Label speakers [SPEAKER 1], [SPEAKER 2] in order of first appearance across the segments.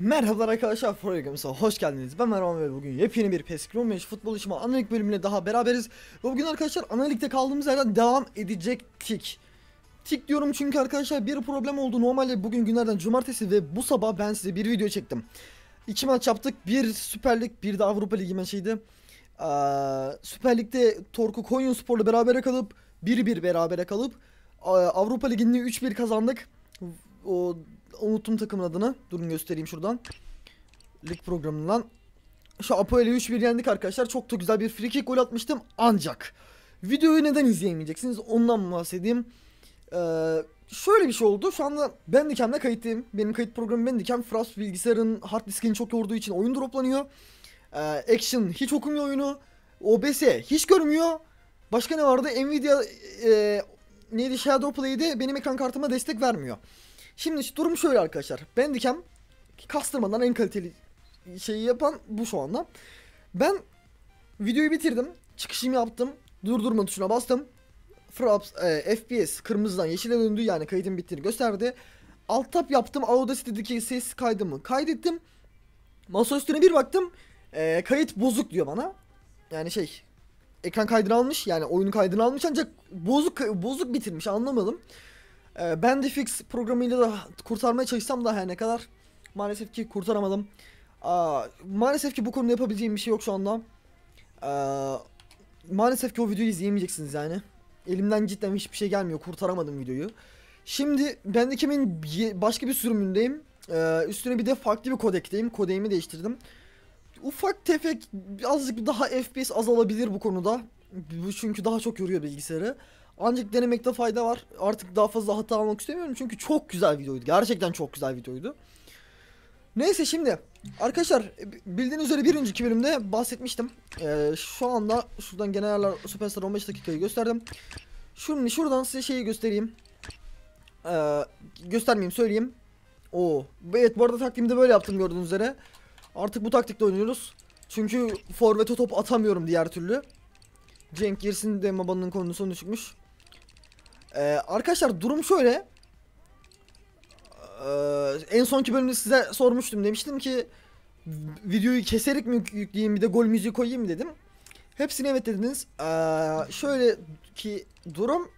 [SPEAKER 1] Merhabalar arkadaşlar Forgams'a hoş geldiniz. Ben Mervan ve bugün yepyeni bir PES 15 futbol işime analik bölümüne daha beraberiz. Ve bugün arkadaşlar analikte kaldığımız yerden devam edecektik. Tik diyorum çünkü arkadaşlar bir problem oldu. Normalde bugün günlerden cumartesi ve bu sabah ben size bir video çektim. İki maç yaptık. Bir Süper Lig bir de Avrupa Ligi maçıydı. Ee, Süper Lig'de Torku Konya Spor'la berabere kalıp 1-1 berabere kalıp Avrupa Ligi'nde 3-1 kazandık. O unuttum takımın adını. Durun göstereyim şuradan. Lig programından. Şu Apoel'i 3-1 yendik arkadaşlar. Çok da güzel bir free kick gol atmıştım. Ancak videoyu neden izleyemeyeceksiniz? Ondan bahsedeyim. Ee, şöyle bir şey oldu. Şu anda Bandicam'da kayıtlıyım. Benim kayıt programım Bandicam. Frost bilgisayarın hard diskini çok yorduğu için oyun droplanıyor. Ee, Action hiç okumuyor oyunu. OBS hiç görmüyor. Başka ne vardı? Nvidia e, neydi Shadowplay'de benim ekran kartıma destek vermiyor. Şimdi durum şöyle arkadaşlar. Bandicam kastırmadan en kaliteli şeyi yapan bu şu anda. Ben videoyu bitirdim. Çıkışımı yaptım. Durdurma tuşuna bastım. Fraps, e, FPS kırmızıdan yeşile döndü yani kaydın bittiğini gösterdi. Alt tab yaptım. Audacity'deki ses kaydımı kaydettim. Masa üstüne bir baktım. E, kayıt bozuk diyor bana. Yani şey ekran kaydını almış yani oyunu kaydını almış ancak bozuk bozuk bitirmiş anlamadım. Ee, ben de fix programıyla da kurtarmaya çalışsam da her ne kadar maalesef ki kurtaramadım. Aa, maalesef ki bu konuda yapabileceğim bir şey yok şu anda. Aa, maalesef ki o videoyu izleyemeyeceksiniz yani. Elimden cidden hiçbir şey gelmiyor. Kurtaramadım videoyu. Şimdi ben de kimin başka bir sürümündeyim. Ee, üstüne bir de farklı bir kodekteyim. Kodeğimi değiştirdim. Ufak tefek azıcık daha FPS azalabilir bu konuda. Çünkü daha çok yoruyor bilgisayarı. Ancak denemekte fayda var. Artık daha fazla hata almak istemiyorum çünkü çok güzel videoydu. Gerçekten çok güzel videoydu. Neyse şimdi arkadaşlar bildiğiniz üzere bir önceki bölümde bahsetmiştim. Ee, şu anda şuradan genel ayarlar Superstar 15 dakikayı gösterdim. Şunu şuradan size şeyi göstereyim. Ee, göstermeyeyim söyleyeyim. Oo. Evet bu arada taktiğimi de böyle yaptım gördüğünüz üzere. Artık bu taktikte oynuyoruz. Çünkü forvete top atamıyorum diğer türlü. Cenk girsin de Maba'nın kondisyonu düşükmüş. Ee, arkadaşlar durum şöyle. Ee, en sonki bölümde size sormuştum demiştim ki videoyu keserek mi yükleyeyim bir de gol müziği koyayım dedim. Hepsini evet dediniz. Ee, şöyle ki durum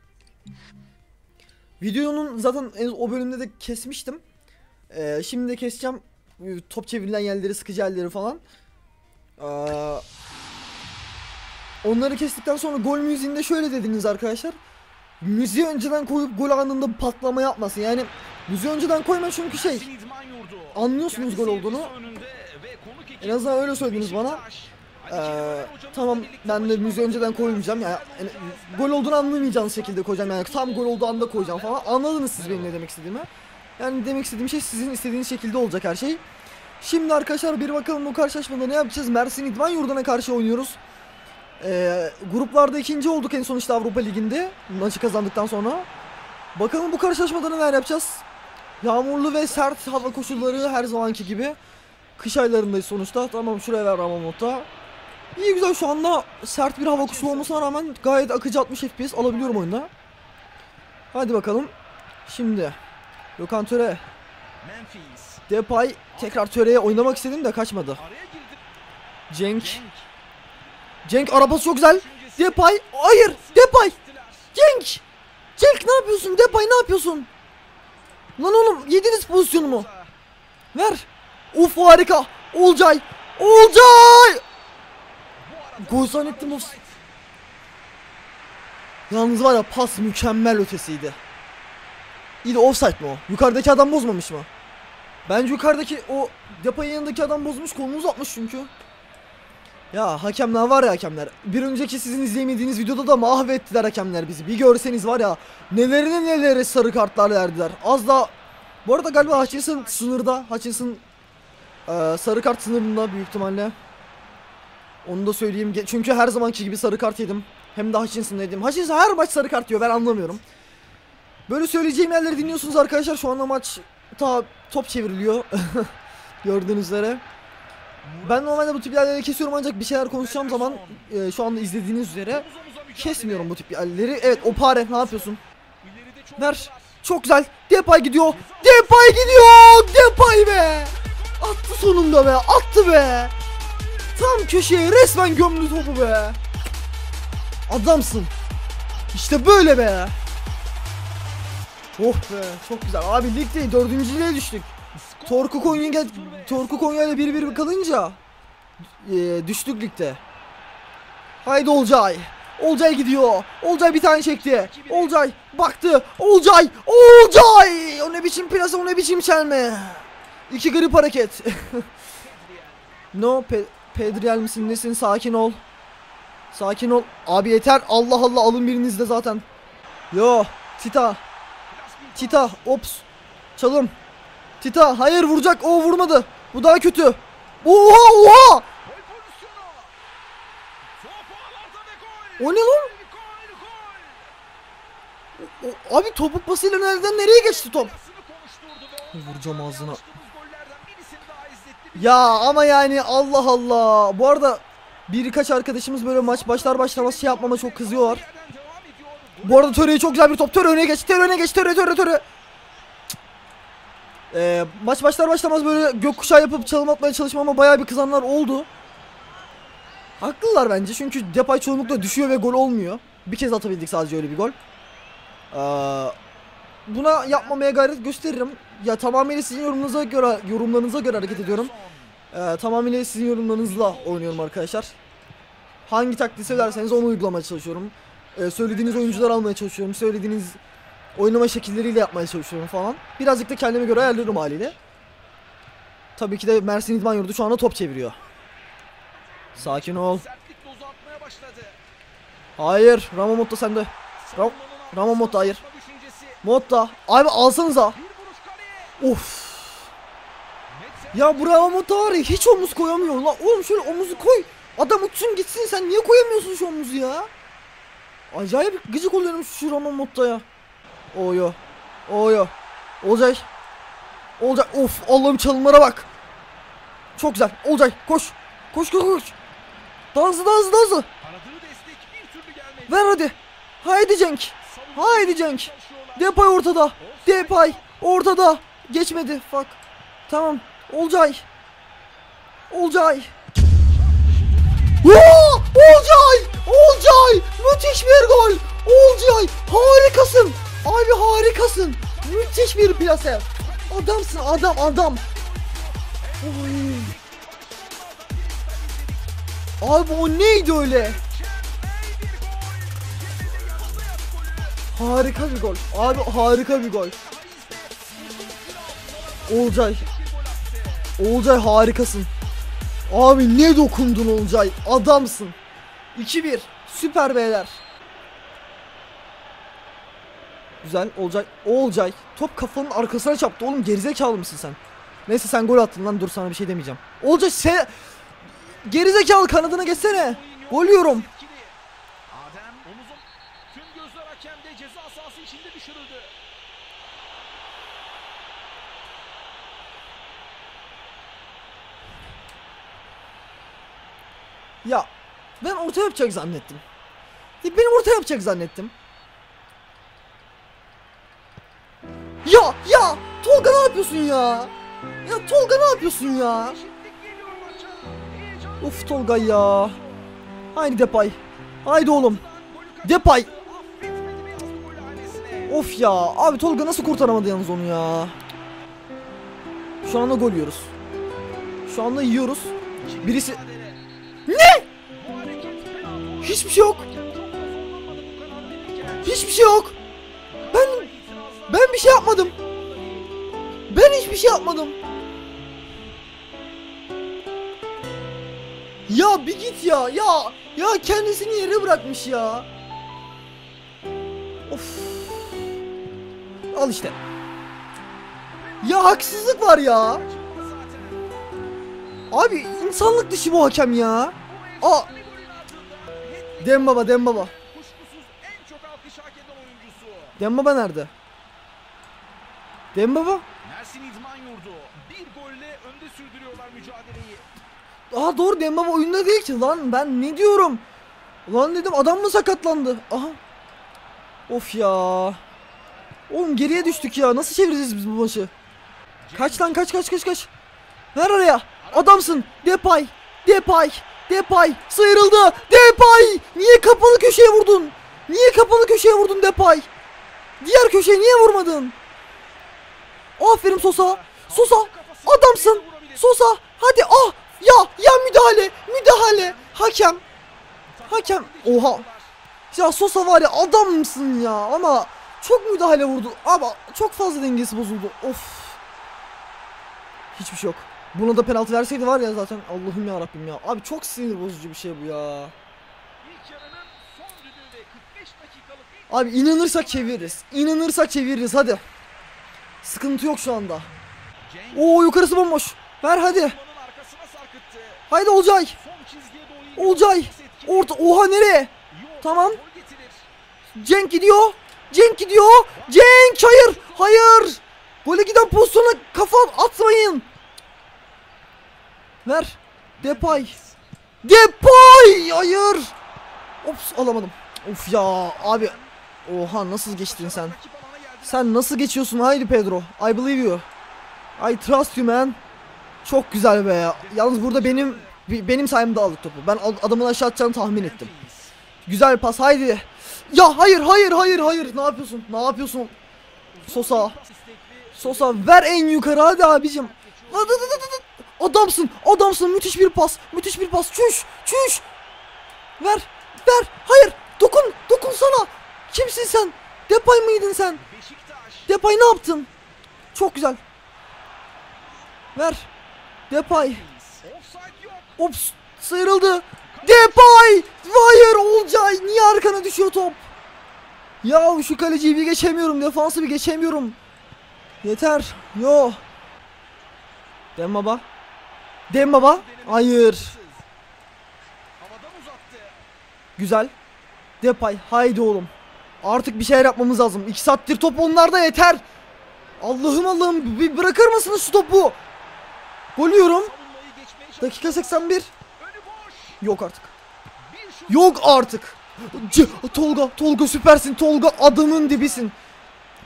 [SPEAKER 1] videonun zaten en, o bölümde de kesmiştim. Ee, şimdi de keseceğim top çevrilen yerleri sıkıcı yerleri falan. Ee, onları kestikten sonra gol müziğinde şöyle dediniz arkadaşlar müziği önceden koyup gol anında patlama yapmasın. Yani müziği önceden koyma çünkü şey anlıyorsunuz gol olduğunu. En azından öyle söylediniz bana. Ee, tamam ben de müziği önceden koymayacağım. Yani, yani gol olduğunu anlamayacağınız şekilde koyacağım. Yani tam gol olduğu anda koyacağım falan. Anladınız siz benim ne demek istediğimi. Yani demek istediğim şey sizin istediğiniz şekilde olacak her şey. Şimdi arkadaşlar bir bakalım bu karşılaşmada ne yapacağız? Mersin İdman Yurdu'na karşı oynuyoruz ee, gruplarda ikinci olduk en son işte Avrupa Ligi'nde. Maçı kazandıktan sonra. Bakalım bu karşılaşmada neler yapacağız. Yağmurlu ve sert hava koşulları her zamanki gibi. Kış aylarındayız sonuçta. Tamam şuraya ver Ramamot'a. İyi güzel şu anda sert bir hava koşulu olmasına rağmen gayet akıcı 60 FPS alabiliyorum oyunda. Hadi bakalım. Şimdi. Gökhan Töre. Depay tekrar Töre'ye oynamak istedim de kaçmadı. Cenk. Cenk arabası çok güzel. Depay. Hayır. Depay. Cenk. Cenk ne yapıyorsun? Depay ne yapıyorsun? Lan oğlum yediniz pozisyonumu. Ver. Uf harika. Olcay. Olcay. Gol zannettim of. Yalnız var ya pas mükemmel ötesiydi. İyi de offside mi o? Yukarıdaki adam bozmamış mı? Bence yukarıdaki o Depay'ın yanındaki adam bozmuş kolunu uzatmış çünkü. Ya hakemler var ya hakemler. Bir önceki sizin izleyemediğiniz videoda da mahvettiler hakemler bizi. Bir görseniz var ya nelerine nelere sarı kartlar verdiler. Az da bu arada galiba Hutchinson sınırda. Hutchinson e, sarı kart sınırında büyük ihtimalle. Onu da söyleyeyim. Çünkü her zamanki gibi sarı kart yedim. Hem de Hutchinson yedim. Hutchinson her maç sarı kart yiyor ben anlamıyorum. Böyle söyleyeceğim yerleri dinliyorsunuz arkadaşlar. Şu anda maç ta top çevriliyor. Gördüğünüz üzere. Ben normalde bu tip yerleri kesiyorum ancak bir şeyler konuşacağım zaman e, şu anda izlediğiniz üzere kesmiyorum bu tip yerleri. Evet o pare ne yapıyorsun? Ver. Çok güzel. Depay gidiyor. Depay gidiyor. Depay be. Attı sonunda be attı be. Tam köşeye resmen gömdü topu be. Adamsın. İşte böyle be. Oh be çok güzel. Abi ligde dördüncülüğe düştük. Torku Konya Torku Konya ile 1-1 kalınca e, düştük ligde. Haydi Olcay. Olcay gidiyor. Olcay bir tane çekti. Olcay baktı. Olcay. Olcay. O ne biçim plase o ne biçim çelme. İki grip hareket. no Pe Pedriel misin nesin sakin ol. Sakin ol. Abi yeter. Allah Allah alın biriniz de zaten. Yo. Tita. Tita. Ops. Çalım. Tita. Hayır vuracak. O vurmadı. Bu daha kötü. Oha oha. O ne lan? O- abi topu pasıyla nereden nereye geçti top? Vuracağım ağzına. Ya ama yani Allah Allah. Bu arada birkaç arkadaşımız böyle maç başlar başlamaz şey yapmama çok kızıyorlar. Bu arada Töre'ye çok güzel bir top. Töre öne geç. Töre öne geç. Töre töre töre. Ee, maç başlar başlamaz böyle gökkuşağı yapıp çalım atmaya çalışmama bayağı bir kızanlar oldu. Haklılar bence çünkü Depay çoğunlukla düşüyor ve gol olmuyor. Bir kez atabildik sadece öyle bir gol. Ee, buna yapmamaya gayret gösteririm. Ya tamamıyla sizin yorumunuza göre yorumlarınıza göre hareket ediyorum. Ee, tamamıyla sizin yorumlarınızla oynuyorum arkadaşlar. Hangi taktiği söylerseniz onu uygulamaya çalışıyorum. Ee, söylediğiniz oyuncular almaya çalışıyorum. Söylediğiniz oynama şekilleriyle yapmaya çalışıyorum falan. Birazcık da kendime göre ayarlıyorum haliyle. Tabii ki de Mersin İdman Yurdu şu anda top çeviriyor. Sakin ol. Hayır. Ramamotta sende. Ram
[SPEAKER 2] Savunmanın
[SPEAKER 1] Ramamotta hayır. Motta. Abi alsanıza. Of. Ya bu Ramamotta var ya hiç omuz koyamıyor lan. Oğlum şöyle omuzu koy. Adam uçsun gitsin sen niye koyamıyorsun şu omuzu ya? Acayip gıcık oluyorum şu Ramamotta'ya. Oyo. Oyo. Olcay. Olcay. Of Allah'ım çalımlara bak. Çok güzel. Olcay koş. Koş koş koş.
[SPEAKER 2] Bir türlü gelmedi.
[SPEAKER 1] Ver hadi. Haydi Cenk. Haydi Cenk. Depay ortada. Depay ortada. Geçmedi. Fuck. Tamam. Olcay. Olcay. Oo! Olcay! Olcay! Müthiş bir gol. Olcay harikasın. Abi harikasın. Müthiş bir plase. Adamsın adam adam. Oy. Abi o neydi öyle? Harika bir gol. Abi harika bir gol. Olcay. Olcay harikasın. Abi ne dokundun Olcay? Adamsın. 2-1. Süper beyler. Güzel Olcay. Olcay. Top kafanın arkasına çarptı. Oğlum gerizekalı mısın sen? Neyse sen gol attın lan dur sana bir şey demeyeceğim. Olcay sen gerizekalı kanadına geçsene. Gol yiyorum. Ya ben orta yapacak zannettim. Ya benim orta yapacak zannettim. Ya ya Tolga ne yapıyorsun ya? Ya Tolga ne yapıyorsun ya? Uf Tolga ya. Haydi Depay. Haydi oğlum. Depay. Of ya. Abi Tolga nasıl kurtaramadı yalnız onu ya? Şu anda gol yiyoruz. Şu anda yiyoruz. Birisi
[SPEAKER 2] penaltı.
[SPEAKER 1] hiçbir şey yok. Hiçbir şey yok. Ben bir şey yapmadım. Ben hiçbir şey yapmadım. Ya bir git ya. Ya ya kendisini yere bırakmış ya. Of. Al işte. Ya haksızlık var ya. Abi insanlık dışı bu hakem ya. Aa.
[SPEAKER 2] Bir golün ardından hat-trick
[SPEAKER 1] Dembaba Dembaba.
[SPEAKER 2] kuşkusuz
[SPEAKER 1] Dembaba nerede? Dembaba?
[SPEAKER 2] Mersin İdman Yurdu bir golle önde sürdürüyorlar mücadeleyi.
[SPEAKER 1] Aa doğru Dembaba oyunda değil ki lan ben ne diyorum? Lan dedim adam mı sakatlandı? Aha. Of ya. Oğlum geriye düştük ya. Nasıl çevireceğiz biz bu maçı? Kaç lan kaç kaç kaç kaç. Ver oraya. Adamsın. Depay. Depay. Depay. Sıyrıldı. Depay. Niye kapalı köşeye vurdun? Niye kapalı köşeye vurdun Depay? Diğer köşeye niye vurmadın? Aferin Sosa. Sosa. Adamsın. Sosa. Hadi ah. Ya ya müdahale. Müdahale. Hakem. Hakem. Oha. Ya Sosa var ya adam mısın ya ama çok müdahale vurdu ama çok fazla dengesi bozuldu. Of. Hiçbir şey yok. Buna da penaltı verseydi var ya zaten Allah'ım ya Rabbim ya. Abi çok sinir bozucu bir şey bu ya.
[SPEAKER 2] İlk yarının son düdüğü ve 45 dakikalık ilk
[SPEAKER 1] Abi inanırsak çeviririz. İnanırsak çeviririz hadi. Sıkıntı yok şu anda. Oo yukarısı bomboş. Ver hadi. Haydi Olcay. Olcay. Orta oha nereye? Tamam. Cenk gidiyor. Cenk gidiyor. Cenk hayır. Hayır. Gole giden pozisyona kafa atmayın. Ver. Depay. Depay. Hayır. Ops alamadım. Of ya abi. Oha nasıl geçtin sen? Sen nasıl geçiyorsun? Haydi Pedro. I believe you. I trust you man. Çok güzel be ya. Yalnız burada benim benim sayemde aldık topu. Ben ad- adamın aşağı atacağını tahmin ettim. Güzel pas haydi. Ya hayır hayır hayır hayır. Ne yapıyorsun? Ne yapıyorsun? Sosa. Sosa ver en yukarı hadi abicim. Adamsın. Adamsın. Müthiş bir pas. Müthiş bir pas. Çüş. Çüş. Ver. Ver. Hayır. Dokun. Dokun sana. Kimsin sen? Depay mıydın sen? Depay ne yaptın? Çok güzel. Ver. Depay. Ops. Sıyrıldı. Depay. Hayır Olcay. Niye arkana düşüyor top? Ya şu kaleciyi bir geçemiyorum. Defansı bir geçemiyorum. Yeter. Yo. Dem baba. Dem baba. Hayır. Güzel. Depay. Haydi oğlum. Artık bir şeyler yapmamız lazım. 2 saattir top onlarda yeter. Allah'ım Allah'ım bir bırakır mısınız şu topu? Gol yiyorum. Dakika 81.
[SPEAKER 2] Önü boş.
[SPEAKER 1] Yok artık. Yok artık. C- Tolga, Tolga süpersin. Tolga adamın dibisin.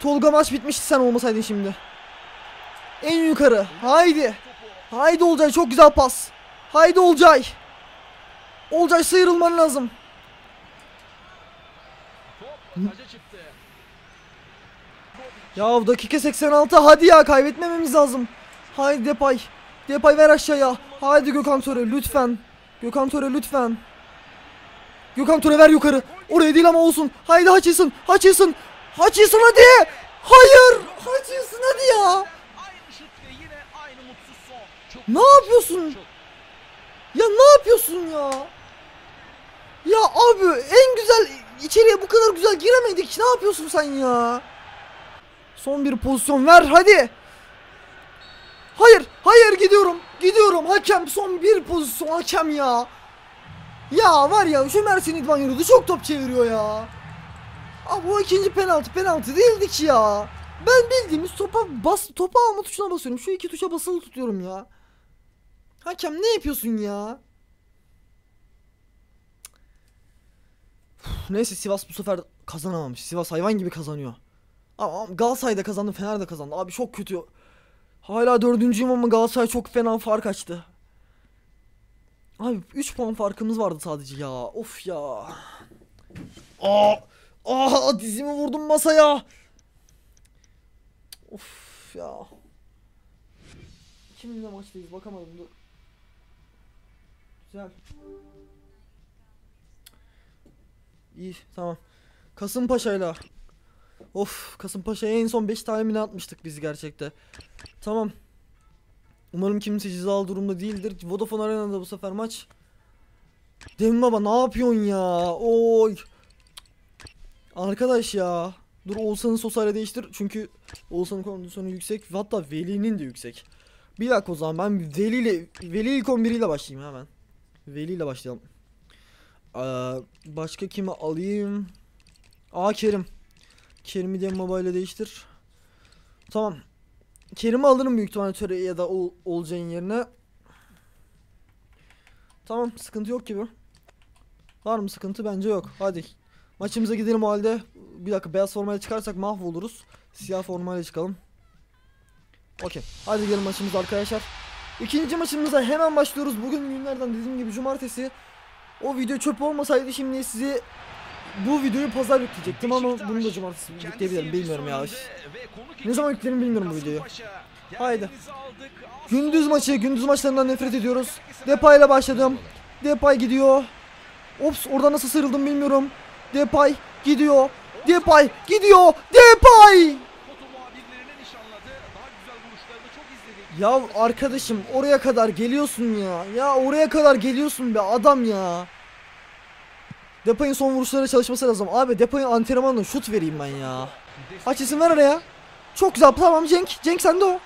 [SPEAKER 1] Tolga maç bitmişti sen olmasaydın şimdi. En yukarı. Haydi. Haydi Olcay çok güzel pas. Haydi Olcay. Olcay sıyrılman lazım. Ya dakika 86 hadi ya kaybetmememiz lazım. Haydi Depay. Depay ver aşağıya. Haydi Gökhan Töre lütfen. Gökhan Töre lütfen. Gökhan Töre ver yukarı. Oraya değil ama olsun. Haydi Hutchinson. Hutchinson. Hutchinson hadi. Hayır. Hutchinson hadi ya. Ne yapıyorsun? Ya ne yapıyorsun ya? Ya abi en güzel içeriye bu kadar güzel giremedik. Ne yapıyorsun sen ya? Son bir pozisyon ver hadi. Hayır, hayır gidiyorum. Gidiyorum. Hakem son bir pozisyon hakem ya. Ya var ya şu Mersin İdman Yurdu çok top çeviriyor ya. Abi o ikinci penaltı penaltı değildi ki ya. Ben bildiğimiz topa bas topa alma tuşuna basıyorum. Şu iki tuşa basılı tutuyorum ya. Hakem ne yapıyorsun ya? Neyse Sivas bu sefer kazanamamış. Sivas hayvan gibi kazanıyor. Ama Galatasaray da kazandı, Fener de kazandı. Abi çok kötü. Hala dördüncüyüm ama Galatasaray çok fena fark açtı. Abi 3 puan farkımız vardı sadece ya. Of ya. Aa, aa dizimi vurdum masaya. Of ya. Kiminle maçtayız bakamadım dur. Güzel. İyi tamam. Kasımpaşa'yla. Of Kasımpaşa'ya en son 5 tane mi ne atmıştık biz gerçekte. Tamam. Umarım kimse cezalı durumda değildir. Vodafone Arena'da bu sefer maç. Demin baba ne yapıyorsun ya? Oy. Arkadaş ya. Dur Oğuzhan'ı Sosa'yla değiştir. Çünkü Oğuzhan'ın kondisyonu yüksek. Hatta Veli'nin de yüksek. Bir dakika o zaman ben Veli ile Veli ilk 11 ile başlayayım hemen. Veli ile başlayalım. Ee, başka kimi alayım? Aa Kerim. Kerim'i de mobile ile değiştir. Tamam. Kerim'i alırım büyük ihtimalle Töre ya da Ol Olcay'ın yerine. Tamam sıkıntı yok gibi. Var mı sıkıntı? Bence yok. Hadi. Maçımıza gidelim o halde. Bir dakika beyaz formayla çıkarsak mahvoluruz. Siyah formayla çıkalım. Okey. Hadi gelin maçımız arkadaşlar. İkinci maçımıza hemen başlıyoruz. Bugün günlerden dediğim gibi cumartesi. O video çöp olmasaydı şimdi size bu videoyu pazar yükleyecektim ama bunu da cumartesi yükleyebilirim bilmiyorum ya. Ne zaman yüklerim bilmiyorum bu videoyu. Haydi. Gündüz maçı, gündüz maçlarından nefret ediyoruz. Depay ile başladım. Depay gidiyor. Ops oradan nasıl sıyrıldım bilmiyorum. Depay gidiyor. Depay gidiyor. Depay! Ya arkadaşım oraya kadar geliyorsun ya. Ya oraya kadar geliyorsun be adam ya. Depay'ın son vuruşlara çalışması lazım. Abi Depay'ın antrenmanına şut vereyim ben ya. Aç ver araya. Çok güzel tamam Cenk. Cenk sende o.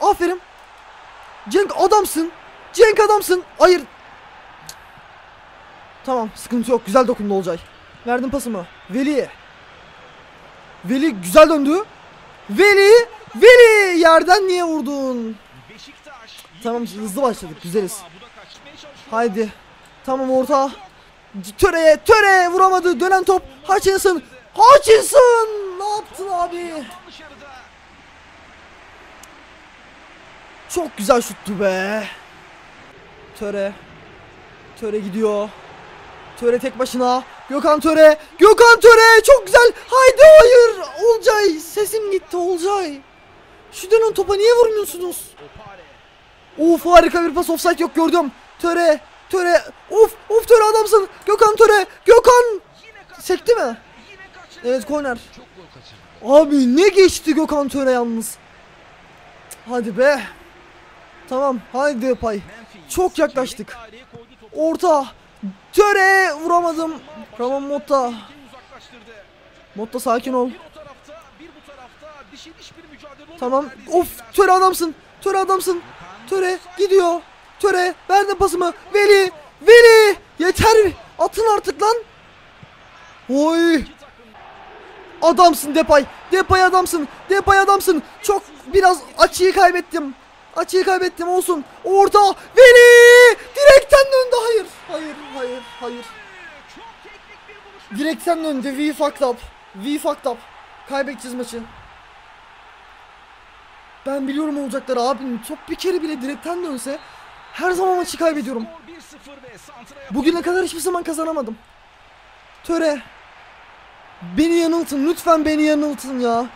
[SPEAKER 1] Aferin. Cenk adamsın. Cenk adamsın. Hayır. Tamam sıkıntı yok. Güzel dokundu Olcay. Verdim pasımı. Veli. Veli güzel döndü. Veli. Veli yerden niye vurdun? Tamam, hızlı başladık, güzeliz. Haydi. Tamam orta. Töre, töre vuramadı. Dönen top. Hutchinson. Hutchinson! Ne yaptın abi? Çok güzel şuttu be. Töre. Töre gidiyor. Töre tek başına. Gökhan Töre. Gökhan Töre çok güzel. Haydi hayır. Olcay. Sesim gitti Olcay. Şu dönen topa niye vurmuyorsunuz? Uf harika bir pas offside yok gördüm. Töre. Töre. Uf uf Töre adamsın. Gökhan Töre. Gökhan. Sekti mi? Evet korner. Abi ne geçti Gökhan Töre yalnız. Hadi be. Tamam haydi pay.
[SPEAKER 2] Memphis.
[SPEAKER 1] Çok yaklaştık. Orta. Töre vuramadım. Ramon Motta. Motta sakin ol. Tamam. Of. Töre adamsın. Töre adamsın. Töre gidiyor. Töre verdi pasımı. Veli. Veli. Yeter. Atın artık lan. Oy. Adamsın Depay. Depay adamsın. Depay adamsın. Çok biraz açıyı kaybettim. Açıyı kaybettim olsun. Orta. Veli. Direkten döndü. Hayır. Hayır. Hayır. Hayır. Direkten döndü. We fucked up. We fucked up. Kaybedeceğiz maçı. Ben biliyorum olacakları abim. Top bir kere bile direkten dönse her zaman maçı kaybediyorum.
[SPEAKER 2] Skor 1-0 ve santraya
[SPEAKER 1] Bugüne kadar hiçbir zaman kazanamadım. Töre. Beni yanıltın. Lütfen beni yanıltın ya.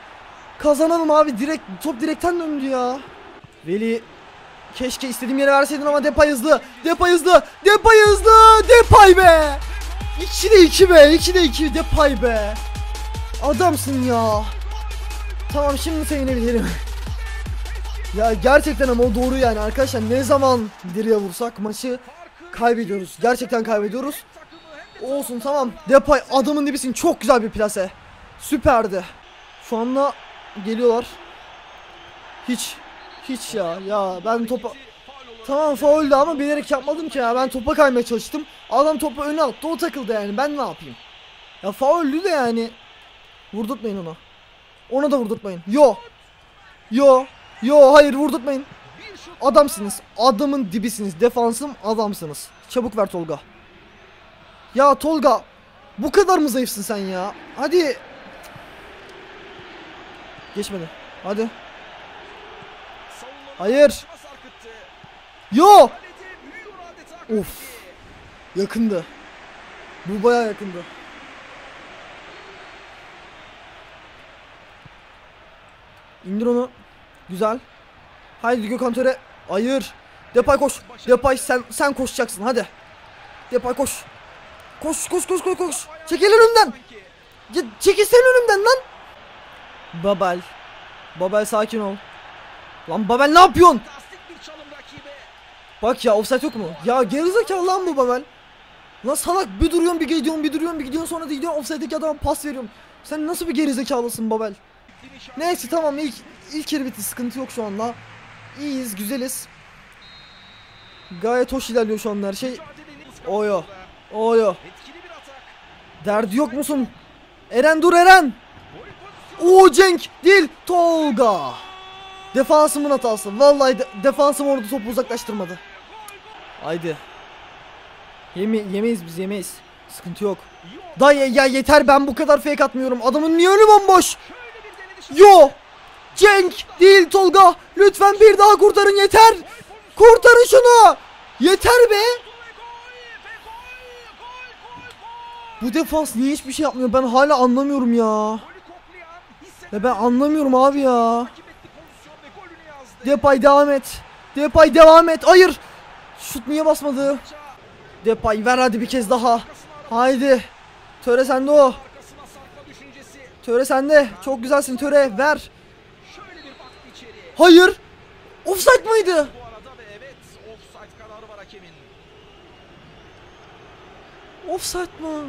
[SPEAKER 1] Kazanalım abi. Direkt top direkten döndü ya. Veli keşke istediğim yere verseydin ama Depay hızlı. Depay hızlı. Depay hızlı. Depay be. 2'de 2 be. 2'de 2 Depay be. Adamsın ya. Tamam şimdi sevinebilirim. Ya gerçekten ama o doğru yani arkadaşlar ne zaman direğe vursak maçı kaybediyoruz. Gerçekten kaybediyoruz. Olsun tamam. Depay adamın dibisin. Çok güzel bir plase. Süperdi. Şu anda geliyorlar. Hiç hiç ya. Ya ben topa Tamam fauldü ama bilerek yapmadım ki ya. Ben topa kaymaya çalıştım. Adam topu öne attı. O takıldı yani. Ben ne yapayım? Ya fauldü de yani. Vurdurtmayın ona. Ona da vurdurtmayın. Yo. Yo. Yo hayır vurdurtmayın. Adamsınız. Adamın dibisiniz. Defansım adamsınız. Çabuk ver Tolga. Ya Tolga. Bu kadar mı zayıfsın sen ya? Hadi. Geçmedi. Hadi. Hayır. Yo. Of. Yakındı. Bu baya yakındı. İndir onu. Güzel. Haydi Gökhan Töre. Hayır. Depay koş. Depay sen sen koşacaksın hadi. Depay koş. Koş koş koş koş koş. Çekil önümden. Çekil sen önümden lan. Babel. Babel sakin ol. Lan Babel ne yapıyorsun? Bak ya offside yok mu? Ya gerizekalı lan bu Babel. Lan salak bir duruyorsun bir gidiyorsun bir duruyorsun bir gidiyorsun sonra da gidiyorsun offside'deki adama pas veriyorsun. Sen nasıl bir gerizekalısın Babel? Neyse tamam ilk ilk yarı bitti sıkıntı yok şu anda. İyiyiz güzeliz. Gayet hoş ilerliyor şu anda her şey. Oyo. Oyo. Derdi yok musun? Eren dur Eren. Oo Cenk değil Tolga. Defansımın hatası. Vallahi de, defansım orada topu uzaklaştırmadı. Haydi. Yeme yemeyiz biz yemeyiz. Sıkıntı yok.
[SPEAKER 2] Yok.
[SPEAKER 1] Da ya, ya yeter ben bu kadar fake atmıyorum. Adamın niye önü bomboş? Yo. Cenk değil Tolga. Lütfen bir daha kurtarın yeter. Kurtarın şunu. Yeter be. Bu defans niye hiçbir şey yapmıyor? Ben hala anlamıyorum ya. Ya ben anlamıyorum abi ya. Depay devam et. Depay devam et. Hayır. Şut niye basmadı? Depay ver hadi bir kez daha. Haydi. Töre sende o. Töre sende. Çok güzelsin Töre. Ver. Hayır. Offside mıydı?
[SPEAKER 2] Offside
[SPEAKER 1] mı?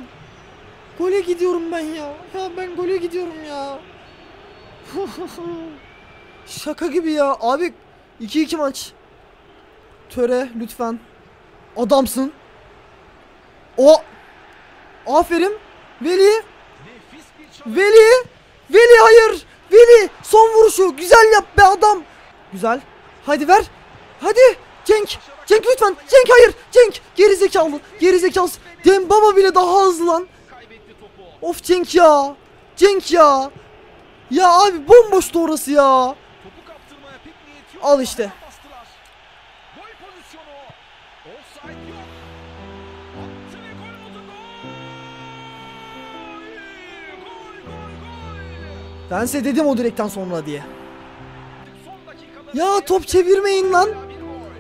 [SPEAKER 1] Gole gidiyorum ben ya. Ya ben gole gidiyorum ya. Şaka gibi ya. Abi 2-2 maç. Töre lütfen. Adamsın. O. Aferin. Veli. Veli. Veli hayır. Veli. Son vuruşu. Güzel yap be adam. Güzel. Hadi ver. Hadi. Cenk. Cenk lütfen. Cenk hayır. Cenk. Geri zekalı. Geri zekalı. Dembaba bile daha hızlı lan. Of Cenk ya. Cenk ya. Ya abi bomboştu orası ya. Al işte. Ben size dedim o direkten sonra diye. Ya top çevirmeyin lan.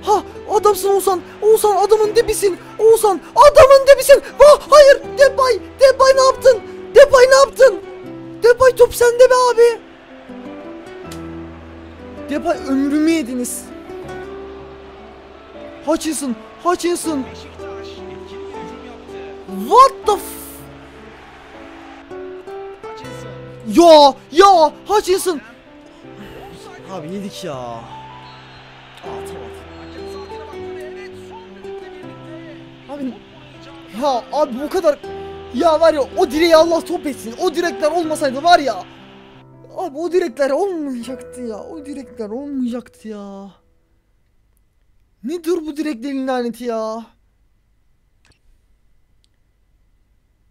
[SPEAKER 1] Ha adamsın Oğuzhan. Oğuzhan adamın dibisin. Oğuzhan adamın dibisin. Vah hayır. Depay. Depay ne yaptın? Depay ne yaptın? Depay top sende be abi. Depay ömrümü yediniz. Hutchinson. Hutchinson. What the f... Ya ya Hutchinson. Abi yedik ya. Abi ya abi bu kadar ya var ya o direği Allah top etsin. O direkler olmasaydı var ya. Abi o direkler olmayacaktı ya. O direkler olmayacaktı ya. Nedir bu direklerin laneti ya?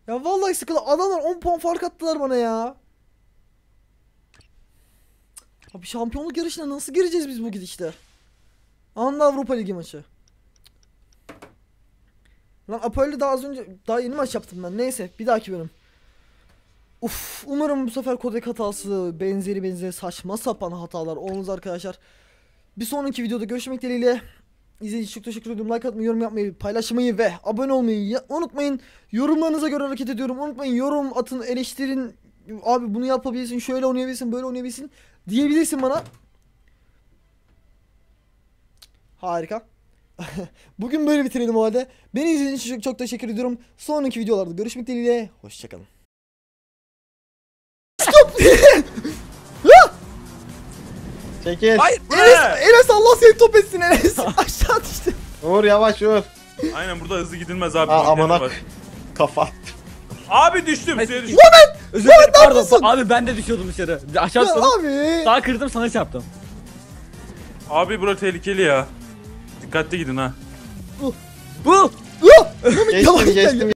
[SPEAKER 1] Ya vallahi sıkıldı. Adamlar 10 puan fark attılar bana ya. Abi şampiyonluk yarışına nasıl gireceğiz biz bu gidişte? Anla Avrupa Ligi maçı. Lan Apoel'de daha az önce daha yeni maç yaptım ben. Neyse bir dahaki bölüm. Uf umarım bu sefer kodek hatası benzeri benzeri saçma sapan hatalar olmaz arkadaşlar. Bir sonraki videoda görüşmek dileğiyle. İzlediğiniz için teşekkür ediyorum. Like atmayı, yorum yapmayı, paylaşmayı ve abone olmayı unutmayın. Yorumlarınıza göre hareket ediyorum. Unutmayın yorum atın, eleştirin. Abi bunu yapabilirsin, şöyle oynayabilirsin, böyle oynayabilirsin diyebilirsin bana. Harika. Bugün böyle bitirelim o halde. Beni izlediğiniz için çok, çok teşekkür ediyorum. Sonraki videolarda görüşmek dileğiyle. Hoşçakalın. Stop!
[SPEAKER 3] Çekil.
[SPEAKER 4] Hayır.
[SPEAKER 1] Enes, Enes Allah seni top etsin Enes. Aşağı düştü.
[SPEAKER 3] Vur yavaş vur.
[SPEAKER 4] Aynen burada hızlı gidilmez abi. Mankenler
[SPEAKER 3] amanak. Kafa. attı.
[SPEAKER 4] Abi düştüm suya düştüm.
[SPEAKER 5] Özür dilerim pardon.
[SPEAKER 1] yapıyorsun?
[SPEAKER 5] Abi ben de düşüyordum dışarı. Aşağı
[SPEAKER 1] Ya
[SPEAKER 5] atladım.
[SPEAKER 1] abi.
[SPEAKER 5] Sağa kırdım sana çarptım.
[SPEAKER 4] Abi bura tehlikeli ya. Dikkatli gidin ha.
[SPEAKER 5] Bu.
[SPEAKER 3] Geçtim geçtim